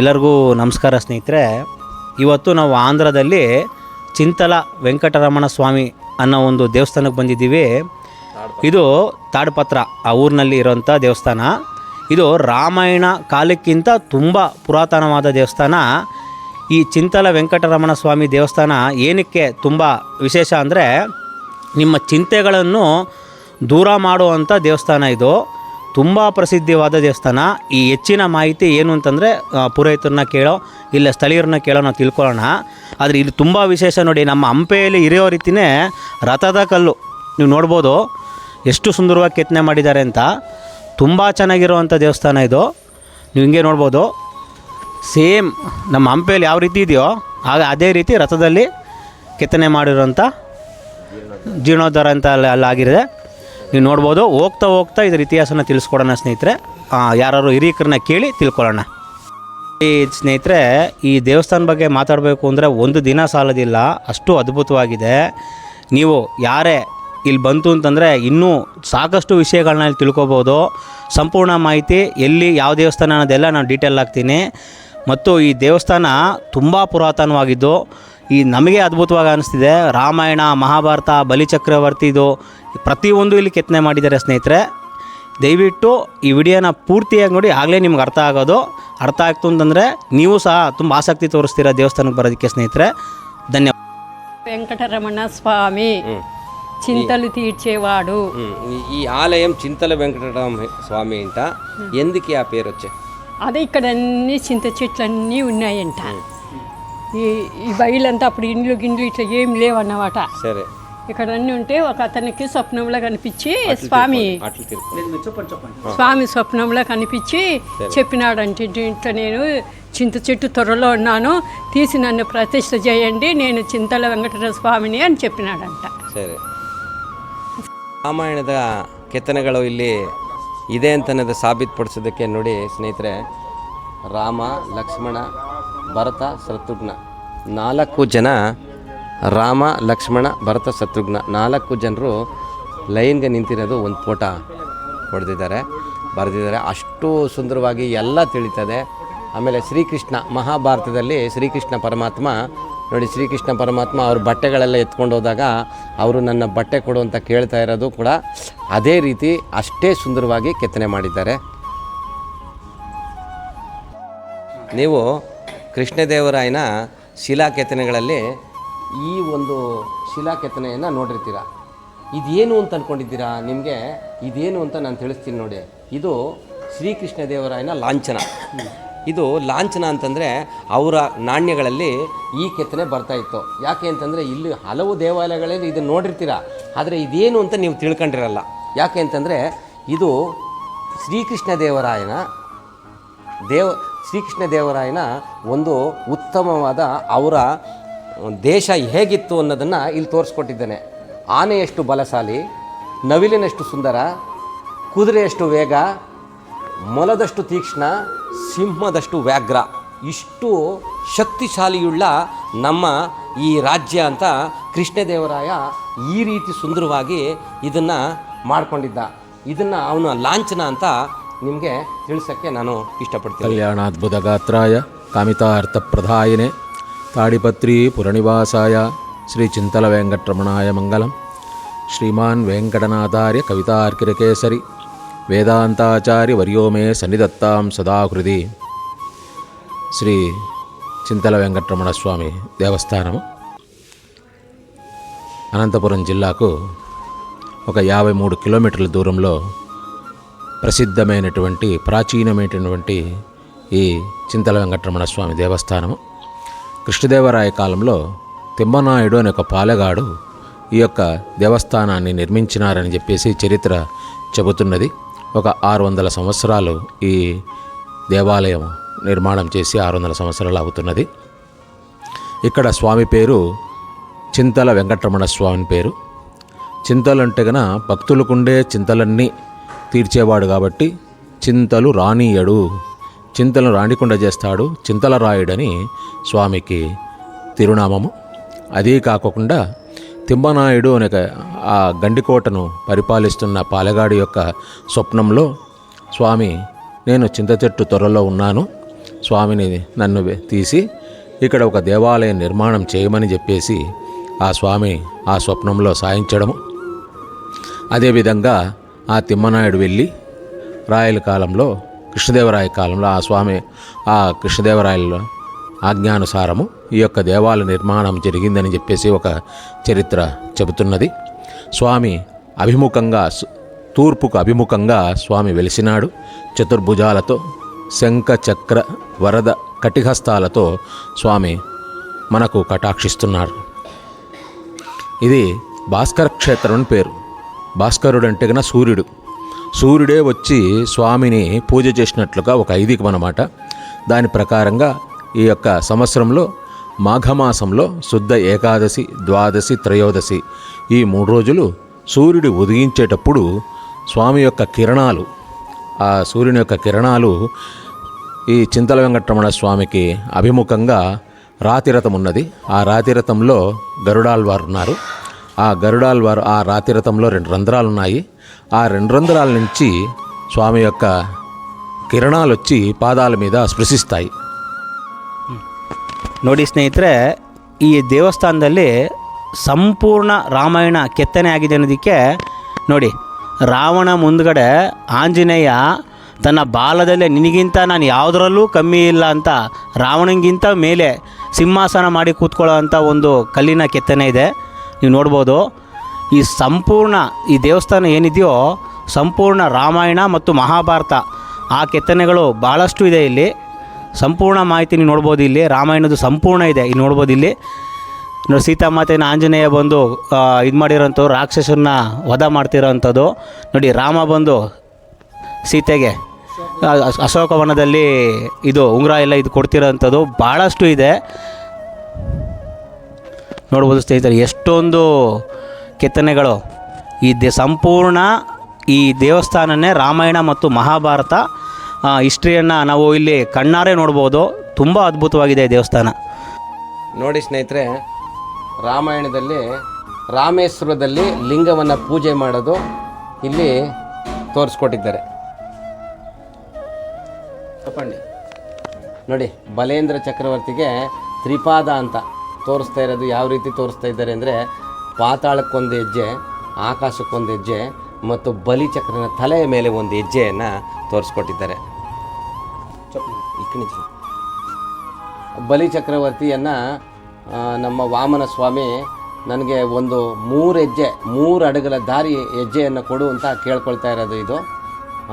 ಎಲ್ಲರಿಗೂ ನಮಸ್ಕಾರ ಸ್ನೇಹಿತರೆ. ಇವತ್ತು ನಾವು ಆಂಧ್ರದಲ್ಲಿ ಚಿಂತಲ ವೆಂಕಟರಮಣ ಸ್ವಾಮಿ ಅನ್ನೋ ಒಂದು ದೇವಸ್ಥಾನಕ್ಕೆ ಬಂದಿದ್ದೀವಿ. ಇದು ತಾಡ್ಪತ್ರ, ಆ ಊರಿನಲ್ಲಿ ಇರೋಂಥ ದೇವಸ್ಥಾನ. ಇದು ರಾಮಾಯಣ ಕಾಲಕ್ಕಿಂತ ತುಂಬ ಪುರಾತನವಾದ ದೇವಸ್ಥಾನ. ಈ ಚಿಂತಲ ವೆಂಕಟರಮಣ ಸ್ವಾಮಿ ದೇವಸ್ಥಾನ ಏನಕ್ಕೆ ತುಂಬ ವಿಶೇಷ ಅಂದರೆ, ನಿಮ್ಮ ಚಿಂತೆಗಳನ್ನು ದೂರ ಮಾಡುವಂಥ ದೇವಸ್ಥಾನ ಇದು. ತುಂಬ ಪ್ರಸಿದ್ಧವಾದ ದೇವಸ್ಥಾನ. ಈ ಹೆಚ್ಚಿನ ಮಾಹಿತಿ ಏನು ಅಂತಂದರೆ ಪುರೋಹಿತರನ್ನ ಕೇಳೋ, ಇಲ್ಲ ಸ್ಥಳೀಯರನ್ನ ಕೇಳೋ ನಾವು ತಿಳ್ಕೊಳ್ಳೋಣ. ಆದರೆ ಇಲ್ಲಿ ತುಂಬ ವಿಶೇಷ ನೋಡಿ, ನಮ್ಮ ಹಂಪೆಯಲ್ಲಿ ಇರೋ ರೀತಿಯೇ ರಥದ ಕಲ್ಲು. ನೀವು ನೋಡ್ಬೋದು, ಎಷ್ಟು ಸುಂದರವಾಗಿ ಕೆತ್ತನೆ ಮಾಡಿದ್ದಾರೆ ಅಂತ. ತುಂಬ ಚೆನ್ನಾಗಿರುವಂಥ ದೇವಸ್ಥಾನ ಇದು. ನೀವು ಹಿಂಗೆ ನೋಡ್ಬೋದು, ಸೇಮ್ ನಮ್ಮ ಹಂಪೆಯಲ್ಲಿ ಯಾವ ರೀತಿ ಇದೆಯೋ, ಆಗ ಅದೇ ರೀತಿ ರಥದಲ್ಲಿ ಕೆತ್ತನೆ ಮಾಡಿರೋಂಥ ಜೀರ್ಣೋದ್ಧಾರ ಅಂತ ಅಲ್ಲಿ ಅಲ್ಲಾಗಿದೆ ನೀವು ನೋಡ್ಬೋದು, ಹೋಗ್ತಾ ಹೋಗ್ತಾ ಇದ್ರ ಇತಿಹಾಸನ ತಿಳಿಸ್ಕೊಡೋಣ ಸ್ನೇಹಿತರೆ. ಯಾರು ಹಿರಿಯಕರನ್ನ ಕೇಳಿ ತಿಳ್ಕೊಳ್ಳೋಣ. ಈ ಸ್ನೇಹಿತರೆ, ಈ ದೇವಸ್ಥಾನ ಬಗ್ಗೆ ಮಾತಾಡಬೇಕು ಅಂದರೆ ಒಂದು ದಿನ ಸಾಲದಿಲ್ಲ, ಅಷ್ಟು ಅದ್ಭುತವಾಗಿದೆ. ನೀವು ಯಾರೇ ಇಲ್ಲಿ ಬಂತು ಅಂತಂದರೆ ಇನ್ನೂ ಸಾಕಷ್ಟು ವಿಷಯಗಳನ್ನ ಇಲ್ಲಿ ತಿಳ್ಕೊಬೋದು. ಸಂಪೂರ್ಣ ಮಾಹಿತಿ ಎಲ್ಲಿ, ಯಾವ ದೇವಸ್ಥಾನ ಅನ್ನೋದೆಲ್ಲ ನಾನು ಡೀಟೇಲ್ ಹಾಕ್ತೀನಿ ಮತ್ತು ಈ ದೇವಸ್ಥಾನ ತುಂಬ ಪುರಾತನವಾಗಿದ್ದು ಈ ನಮಗೆ ಅದ್ಭುತವಾಗಿ ಅನಿಸ್ತಿದೆ ರಾಮಾಯಣ ಮಹಾಭಾರತ ಬಲಿಚಕ್ರವರ್ತಿದು ಪ್ರತಿಯೊಂದು ಇಲ್ಲಿ ಕೆತ್ತನೆ ಮಾಡಿದ್ದಾರೆ ಸ್ನೇಹಿತರೆ ದಯವಿಟ್ಟು ಈ ವಿಡಿಯೋನ ಪೂರ್ತಿಯಾಗಿ ನೋಡಿ ಆಗಲೇ ನಿಮ್ಗೆ ಅರ್ಥ ಆಗೋದು ಅರ್ಥ ಆಗ್ತು ಅಂತಂದರೆ ನೀವು ಸಹ ತುಂಬ ಆಸಕ್ತಿ ತೋರಿಸ್ತೀರ ದೇವಸ್ಥಾನಕ್ಕೆ ಬರೋದಕ್ಕೆ ಸ್ನೇಹಿತರೆ ಧನ್ಯವಾದ వెంకటరమణ స్వామి చింతలు తీర్చేవాడు ఉమ్, ఈ- ఈ ఆలయం చింతల వెంకటరామ స్వామి అంట ఎందుకు ఆ పేరు వచ్చే అదే ఇక్కడ అన్ని చింత చెట్లు అన్నీ ఉన్నాయంట ఈ ఈ బయలంతా అప్పుడు ఇండ్లు గిండ్లు ఇట్లా ఏం లేవన్నమాట సరే ఇక్కడ అన్నీ ఉంటే ఒక అతనికి స్వప్నంలో కనిపించి స్వామి అట్లు తిరుపతి స్వామి స్వప్నంలో కనిపించి చెప్పినాడంటే ఇట్లా నేను చింత చెట్టు త్వరలో ఉన్నాను తీసి నన్ను ప్రతిష్ఠ చేయండి నేను చింతల వెంకటరమణ స్వామిని అని చెప్పినాడంట ಸರಿ ರಾಮಾಯಣದ ಕೆತ್ತನೆಗಳು ಇಲ್ಲಿ ಇದೆ ಅಂತನ್ನೋದು ಸಾಬೀತುಪಡಿಸೋದಕ್ಕೆ ನೋಡಿ ಸ್ನೇಹಿತರೆ ರಾಮ ಲಕ್ಷ್ಮಣ ಭರತ ಶತ್ರುಘ್ನ ನಾಲ್ಕು ಜನ ರಾಮ, ಲಕ್ಷ್ಮಣ, ಭರತ ಶತ್ರುಘ್ನ ನಾಲ್ಕು ಜನರು ಲೈನ್ಗೆ ನಿಂತಿರೋದು ಒಂದು ಫೋಟ ಹೊಡೆದಿದ್ದಾರೆ, ಬರೆದಿದ್ದಾರೆ. ಅಷ್ಟು ಸುಂದರವಾಗಿ ಎಲ್ಲ ತಿಳಿತದೆ. ಆಮೇಲೆ ಶ್ರೀಕೃಷ್ಣ, ಮಹಾಭಾರತದಲ್ಲಿ ಶ್ರೀಕೃಷ್ಣ ಪರಮಾತ್ಮ, ನೋಡಿ ಶ್ರೀಕೃಷ್ಣ ಪರಮಾತ್ಮ ಅವ್ರ ಬಟ್ಟೆಗಳೆಲ್ಲ ಎತ್ಕೊಂಡು ಹೋದಾಗ ಅವರು ನನ್ನ ಬಟ್ಟೆ ಕೊಡು ಅಂತ ಕೇಳ್ತಾ ಇರೋದು ಕೂಡ ಅದೇ ರೀತಿ ಅಷ್ಟೇ ಸುಂದರವಾಗಿ ಕೆತ್ತನೆ ಮಾಡಿದ್ದಾರೆ. ನೀವು ಕೃಷ್ಣದೇವರಾಯನ ಶಿಲಾ ಕೆತ್ತನೆಗಳಲ್ಲಿ ಈ ಒಂದು ಶಿಲಾ ಕೆತ್ತನೆಯನ್ನು ನೋಡಿರ್ತೀರ. ಇದೇನು ಅಂತ ಅಂದ್ಕೊಂಡಿದ್ದೀರಾ ನಿಮಗೆ ಇದೇನು ಅಂತ ನಾನು ತಿಳಿಸ್ತೀನಿ ನೋಡಿ. ಇದು ಶ್ರೀಕೃಷ್ಣ ದೇವರಾಯನ ಲಾಂಛನ. ಇದು ಲಾಂಛನ ಅಂತಂದರೆ ಅವರ ನಾಣ್ಯಗಳಲ್ಲಿ ಈ ಕೆತ್ತನೆ ಬರ್ತಾ ಇತ್ತು. ಯಾಕೆ ಅಂತಂದರೆ ಇಲ್ಲಿ ಹಲವು ದೇವಾಲಯಗಳಲ್ಲಿ ಇದನ್ನು ನೋಡಿರ್ತೀರ. ಆದರೆ ಇದೇನು ಅಂತ ನೀವು ತಿಳ್ಕೊಂಡಿರಲ್ಲ. ಯಾಕೆ ಅಂತಂದರೆ ಇದು ಶ್ರೀಕೃಷ್ಣ ದೇವರಾಯನ ದೇವ ಶ್ರೀಕೃಷ್ಣ ದೇವರಾಯನ ಒಂದು ಉತ್ತಮವಾದ ಅವರ ದೇಶ ಹೇಗಿತ್ತು ಅನ್ನೋದನ್ನು ಇಲ್ಲಿ ತೋರಿಸ್ಕೊಟ್ಟಿದ್ದೇನೆ. ಆನೆಯಷ್ಟು ಬಲಶಾಲಿ, ನವಿಲಿನಷ್ಟು ಸುಂದರ, ಕುದುರೆಯಷ್ಟು ವೇಗ, ಮೊಲದಷ್ಟು ತೀಕ್ಷ್ಣ, ಸಿಂಹದಷ್ಟು ವ್ಯಾಘ್ರ. ಇಷ್ಟು ಶಕ್ತಿಶಾಲಿಯುಳ್ಳ ನಮ್ಮ ಈ ರಾಜ್ಯ ಅಂತ ಕೃಷ್ಣದೇವರಾಯ ಈ ರೀತಿ ಸುಂದರವಾಗಿ ಇದನ್ನು ಮಾಡಿಕೊಂಡಿದ್ದ. ಇದನ್ನು ಅವನ ಲಾಂಛನ ಅಂತ ನಿಮಗೆ ತಿಳಿಸೋಕ್ಕೆ ನಾನು ಇಷ್ಟಪಡ್ತೀನಿ ಕಲ್ಯಾಣಾದ್ಭುತಗಾತ್ರಾಯ ಕಾಮಿತಾರ್ಥಪ್ರದಾಯಿನೆ ತಾಡಿಪತ್ರಿ ಪುರನಿವಾಸಾಯ ಶ್ರೀ ಚಿಂತಲ ವೆಂಕಟರಮಣಾಯ ಮಂಗಲಂ ಶ್ರೀಮಾನ್ ವೆಂಕಟನಾಥಾರ್ಯ ಕವಿತಾರ್ಕಿರಕೇಸರಿ ವೇದಾಂತಾಚಾರ್ಯ ವರ್ಯೋ ಮೇ ಸನ್ನಿಧತ್ತಾಂ ಸದಾ ಹೃದಿ శ్రీ చింతల వెంకటరమణ స్వామి దేవస్థానము అనంతపురం జిల్లాకు ఒక యాభై మూడు కిలోమీటర్ల దూరంలో ప్రసిద్ధమైనటువంటి ప్రాచీనమైనటువంటి ఈ చింతల వెంకటరమణ స్వామి దేవస్థానము. కృష్ణదేవరాయ కాలంలో తిమ్మనాయుడు అనే ఒక పాలెగాడు ఈ యొక్క దేవస్థానాన్ని నిర్మించినారని చెప్పేసి చరిత్ర చెబుతున్నది. ఒక ఆరు వందల సంవత్సరాలు ఈ దేవాలయం నిర్మాణం చేసి ఆరు వందల సంవత్సరాలు అవుతున్నది. ఇక్కడ స్వామి పేరు చింతల వెంకటరమణ స్వామి పేరు. చింతలు అంటే గన భక్తులకుండే చింతలన్నీ తీర్చేవాడు కాబట్టి చింతలు రానీయడు. చింతలను రానికుండా చేస్తాడు. చింతల రాయుడని స్వామికి తిరునామము. అదే కాకుండా తిమ్మనాయుడు అనే ఆ గండికోటను పరిపాలిస్తున్న పాలెగాడి యొక్క స్వప్నంలో స్వామి నేను చింత చెట్టు త్వరలో ఉన్నాను. స్వామిని నన్ను తీసి ఇక్కడ ఒక దేవాలయం నిర్మాణం చేయమని చెప్పేసి ఆ స్వామి ఆ స్వప్నంలో సాయించడము. అదేవిధంగా ఆ తిమ్మనాయుడు వెళ్ళి రాయల కాలంలో కృష్ణదేవరాయ కాలంలో ఆ స్వామి ఆ కృష్ణదేవరాయల ఆజ్ఞానుసారము ఈ యొక్క దేవాలయ నిర్మాణం జరిగిందని చెప్పేసి ఒక చరిత్ర చెబుతున్నది. స్వామి అభిముఖంగా తూర్పుకు అభిముఖంగా స్వామి వెలిసినాడు. చతుర్భుజాలతో శంఖ చక్ర వరద కటిహస్తాలతో స్వామి మనకు కటాక్షిస్తున్నారు. ఇది భాస్కర క్షేత్రం పేరు. భాస్కరుడు అంటే కన్నా సూర్యుడు. సూర్యుడే వచ్చి స్వామిని పూజ చేసినట్లుగా ఒక ఐదికం అన్నమాట దాని ప్రకారంగా ఈ యొక్క సంవత్సరంలో మాఘమాసంలో శుద్ధ ఏకాదశి ద్వాదశి త్రయోదశి ఈ మూడు రోజులు సూర్యుడు ఉదయించేటప్పుడు స్వామి యొక్క కిరణాలు ఆ సూర్యుని యొక్క కిరణాలు ఈ చింతల వెంకటరమణ స్వామికి అభిముఖంగా రాతిరథం ఉన్నది. ఆ రాతిరథంలో గరుడాల్వారు ఉన్నారు ఆ గరుడాల్వారు ఆ రాతిరథంలో రెండు రంధ్రాలు ఉన్నాయి ఆ రెండు రంధ్రాల నుంచి స్వామి యొక్క కిరణాలు వచ్చి పాదాల మీద స్పృశిస్తాయి ನೋಡಿ ಸ್ನೇಹಿತರೆ ಈ ದೇವಸ್ಥಾನದಲ್ಲಿ ಸಂಪೂರ್ಣ ರಾಮಾಯಣ ಕೆತ್ತನೆ ಆಗಿದೆ ಅನ್ನೋದಕ್ಕೆ ನೋಡಿ ರಾವಣ ಮುಂದ್ಗಡೆ ಆಂಜನೇಯ ತನ್ನ ಬಾಲದಲ್ಲೇ ನಿನಗಿಂತ ನಾನು ಯಾವುದರಲ್ಲೂ ಕಮ್ಮಿ ಇಲ್ಲ ಅಂತ ರಾವಣಂಗಿಂತ ಮೇಲೆ ಸಿಂಹಾಸನ ಮಾಡಿ ಕೂತ್ಕೊಳ್ಳೋ ಅಂಥ ಒಂದು ಕಲ್ಲಿನ ಕೆತ್ತನೆ ಇದೆ ನೀವು ನೋಡ್ಬೋದು, ಈ ಸಂಪೂರ್ಣ, ಈ ದೇವಸ್ಥಾನ ಏನಿದೆಯೋ, ಸಂಪೂರ್ಣ ರಾಮಾಯಣ ಮತ್ತು ಮಹಾಭಾರತ, ಆ ಕೆತ್ತನೆಗಳು ಭಾಳಷ್ಟು ಇದೆ ಇಲ್ಲಿ. ಸಂಪೂರ್ಣ ಮಾಹಿತಿ ನೀವು ನೋಡ್ಬೋದು ಇಲ್ಲಿ, ರಾಮಾಯಣದ್ದು ಸಂಪೂರ್ಣ ಇದೆ, ಇಲ್ಲಿ ನೋಡ್ಬೋದು ಇಲ್ಲಿ. ನೋಡಿ ಸೀತಾಮಾತೆನ ಆಂಜನೇಯ ಬಂದು ಇದು ಮಾಡಿರೋಂಥವ್ರು ರಾಕ್ಷಸನ್ನ ವಧ ಮಾಡ್ತಿರೋವಂಥದ್ದು ನೋಡಿ, ರಾಮ ಬಂದು ಸೀತೆಗೆ, ಅಶೋಕವನದಲ್ಲಿ ಇದು ಉಂಗುರ ಎಲ್ಲ ಇದು ಕೊಡ್ತಿರೋಂಥದ್ದು ಭಾಳಷ್ಟು ಇದೆ. ನೋಡ್ಬೋದು ಸ್ನೇಹಿತರೆ, ಎಷ್ಟೊಂದು ಕೆತ್ತನೆಗಳು. ಈ ದೇ ಸಂಪೂರ್ಣ ಈ ದೇವಸ್ಥಾನನೇ ರಾಮಾಯಣ ಮತ್ತು ಮಹಾಭಾರತ ಹಿಸ್ಟ್ರಿಯನ್ನು ನಾವು ಇಲ್ಲಿ ಕಣ್ಣಾರೆ ನೋಡ್ಬೋದು. ತುಂಬ ಅದ್ಭುತವಾಗಿದೆ ದೇವಸ್ಥಾನ. ನೋಡಿ ಸ್ನೇಹಿತರೆ, ರಾಮಾಯಣದಲ್ಲಿ, ರಾಮೇಶ್ವರದಲ್ಲಿ ಲಿಂಗವನ್ನು ಪೂಜೆ ಮಾಡೋದು ಇಲ್ಲಿ ತೋರಿಸ್ಕೊಟ್ಟಿದ್ದಾರೆ. ನೋಡಿ, ಬಲೇಂದ್ರ ಚಕ್ರವರ್ತಿಗೆ ತ್ರಿಪಾದ ಅಂತ. ತೋರಿಸ್ತಾ ಇರೋದು ಯಾವ ರೀತಿ ತೋರಿಸ್ತಾ ಇದ್ದಾರೆ ಅಂದರೆ ಪಾತಾಳಕ್ಕೊಂದು ಹೆಜ್ಜೆ ಆಕಾಶಕ್ಕೊಂದು ಹೆಜ್ಜೆ ಮತ್ತು ಬಲಿಚಕ್ರನ ತಲೆಯ ಮೇಲೆ ಒಂದು ಹೆಜ್ಜೆಯನ್ನು ತೋರಿಸ್ಕೊಟ್ಟಿದ್ದಾರೆ. ಬಲಿಚಕ್ರವರ್ತಿಯನ್ನು ಬಲಿ ಚಕ್ರವರ್ತಿಯನ್ನು ನಮ್ಮ ವಾಮನ ಸ್ವಾಮಿ ನನಗೆ ಒಂದು ಮೂರು ಹೆಜ್ಜೆ, ಮೂರು ಅಡುಗಲ ದಾರಿ ಹೆಜ್ಜೆಯನ್ನು ಕೊಡು ಅಂತ ಕೇಳ್ಕೊಳ್ತಾ ಇರೋದು ಇದು.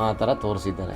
ಆ ಥರ ತೋರಿಸಿದ್ದಾರೆ.